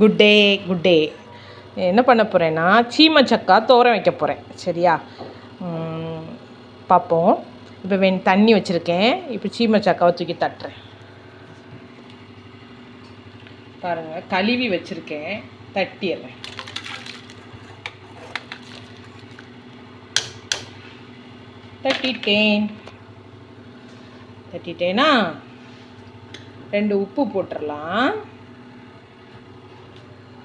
Good day good day என்ன பண்ண போகிறேன்னா சீமை சக்கா தோரம் வைக்க போகிறேன் சரியா? பார்ப்போம். இப்போ வெண் தண்ணி வச்சுருக்கேன். இப்போ சீமை சக்காவை தூக்கி தட்டுறேன். பாருங்கள் கழுவி வச்சுருக்கேன். தட்டிடுறேன். தட்டிட்டேன். தட்டிட்டேனா? ரெண்டு உப்பு போட்டுடலாம்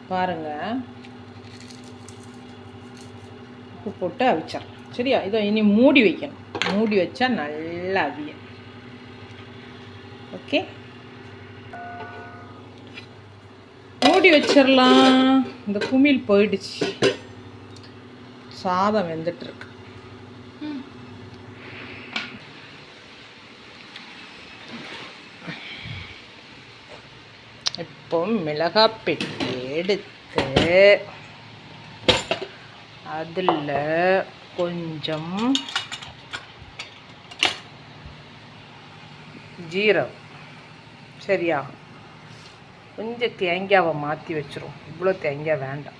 பாருங்க. உப்பு போட்டு அவிச்சிடலாம். சரியா? இதை இனி மூடி வைக்கணும். மூடி வச்சா நல்லா அவியும். ஓகே? மூடி வச்சிடலாம். இந்த குமிழ் போயிடுச்சு. சாதம் வெந்துட்டுருக்கு. இப்போ மிளகாய் பெட்டி எடுத்து அதில் கொஞ்சம் ஜீரகம். சரியா? கொஞ்சம் தேங்காவை மாற்றி வச்சிரும். இவ்வளோ தேங்காய் வேண்டாம்.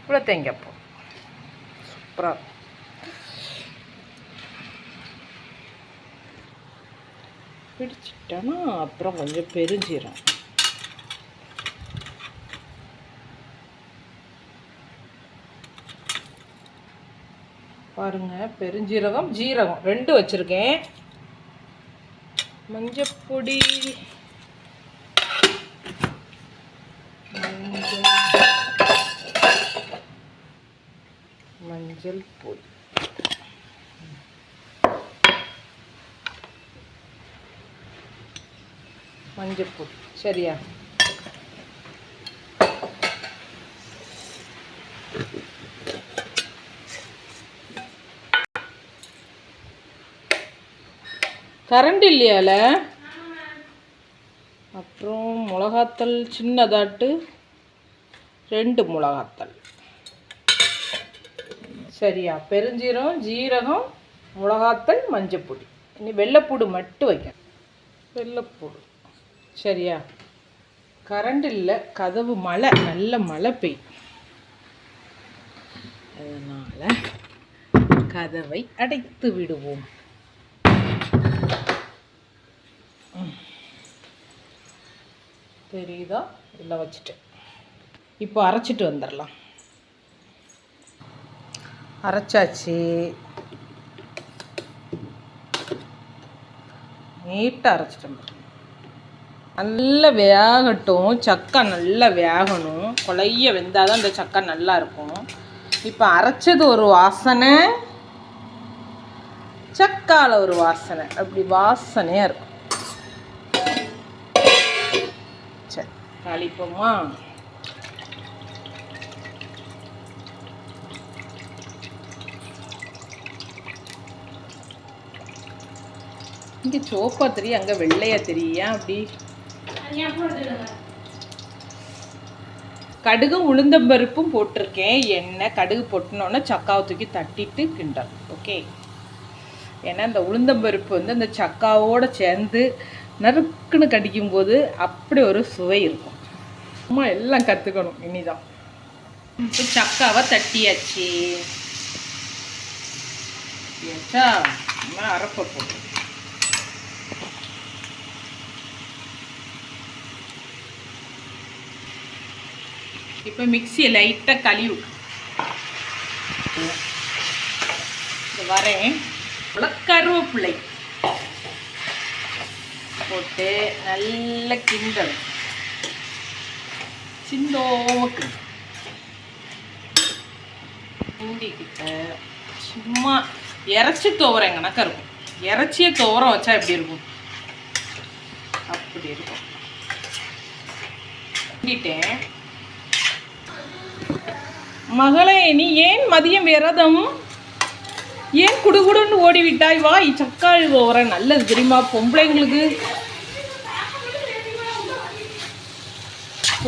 இவ்வளோ தேங்காய் போ. சூப்பராக பிடிச்சிட்டோன்னா அப்புறம் கொஞ்சம் பெருஞ்சீரம் பாருங்கள் பெருஞ்சீரகம் ஜீரகம். ரெண்டு வச்சுருக்கேன். மஞ்சப்பொடி. மஞ்சள். மஞ்சள் பொடி. மஞ்சப்பொடி சரியா? கரண்ட் இல்லையால? அப்புறம் மிளகாத்தல் சின்னதாட்டு ரெண்டு மிளகாத்தல் சரியா? பெருஞ்சீரம் ஜீரகம் மிளகாத்தல் மஞ்சப்பொடி. இனி வெள்ளைப்பூடு மட்டும் வைக்கணும். வெள்ளைப்பூடு. சரியா? கரண்ட் இல்லை கதவு மழை நல்ல மழை பெய்யும். அதனால் கதவை அடைத்து விடுவோம். தெரியுதா? இல்லை வச்சுட்டேன். இப்போ அரைச்சிட்டு வந்துடலாம். அரைச்சாச்சு. நீட்டாக அரைச்சிட்டேன் நல்லா வேகட்டும். சக்கை நல்லா வேகணும். கொலைய வெந்தால் தான் இந்த சக்கை நல்லா இருக்கும். இப்போ அரைச்சது ஒரு வாசனை. சக்கால ஒரு வாசனை. அப்படி வாசனையாக இருக்கும். தாளிப்போமா? இங்கே சோப்பா தெரியும் அங்கே வெள்ளையா தெரியும் அப்படி. கடுகும் உளுந்தம்பருப்பும் போட்டிருக்கேன். எண்ணெய் கடுகு பொட்டினோன்னே சக்காவை தூக்கி தட்டிட்டு கிண்டல் ஓகே ஏன்னா இந்த உளுந்தம்பருப்பு வந்து அந்த சக்காவோட சேர்ந்து நறுக்குன்னு கடிக்கும்போது அப்படி ஒரு சுவை இருக்கும். அம்மா எல்லாம் கற்றுக்கணும் இனிதான். இப்போ சக்காவை தட்டியாச்சு. தட்டியாச்சா நம்ம போட்டு. இப்போ மிக்சியை லைட்டாக கழிவு. இது வரேன். இவ்வளோ கருவேப்பிள்ளை போட்டு நல்ல கிண்டணும் சிந்தோமுக்கு பூண்டிக்கிட்ட சும்மா இறைச்சி துவரம் கணக்கா இருக்கும். இறைச்சியை துவரம் வச்சா எப்படி இருக்கும்? அப்படி இருக்கும். கிண்டிட்டேன் மகளே நீ ஏன் மதியம் விரதம்? ஏன் குடுகுடுன்னு ஓடிவிட்டாய்? வா சக்காளி ஓவர நல்லது தெரியுமா? பொம்பளைங்களுக்கு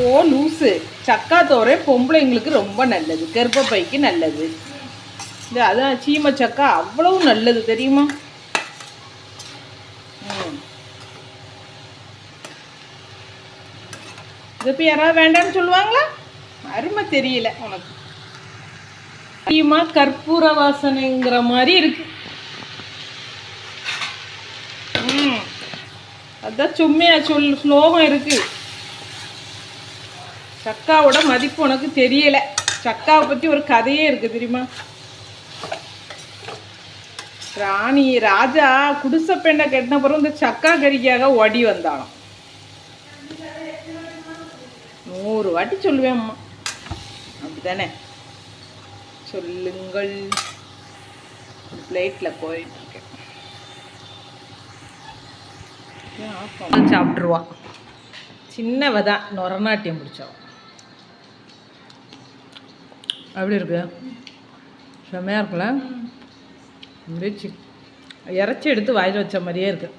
ஓ லூசு. சக்கா தோரை பொம்பளைங்களுக்கு ரொம்ப நல்லது. கர்ப்பப்பைக்கு நல்லது. இந்த அதான் சீமை சக்கா அவ்வளவு நல்லது தெரியுமா? இது இப்போ யாராவது வேண்டாம்னு சொல்லுவாங்களா? அருமை தெரியல உனக்கு. சீமா கற்பூர வாசனைங்கிற மாதிரி இருக்கு. அதான் சும்மையா சொல் ஸ்லோகம் இருக்கு. சக்காவோட மதிப்பு உனக்கு தெரியலை. சக்காவை பற்றி ஒரு கதையே இருக்குது தெரியுமா? ராணி ராஜா குடிசை பெண்ணை கட்டின பிறகு இந்த சக்கா கறிக்காக ஓடி வந்தாலும் நூறு வாட்டி சொல்லுவேன் அம்மா. அப்படிதானே சொல்லுங்கள். பிளேட்டில் போயிட்டு இருக்கேன். சாப்பிட்ருவான் சின்னவ தான் நொரநாட்டியம் பிடிச்சவ அப்படி இருக்கு. செம்மையாக இருக்குல்ல? அப்படியே சிக் இறச்சி எடுத்து வாயில் வச்ச மாதிரியே இருக்கு.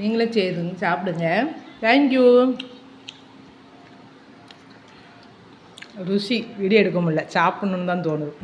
நீங்களே செய்துங்க சாப்பிடுங்க. தேங்க்யூ ருசி வீடியோ எடுக்க முடியல. சாப்பிட்ணுன்னு தான் தோணுது.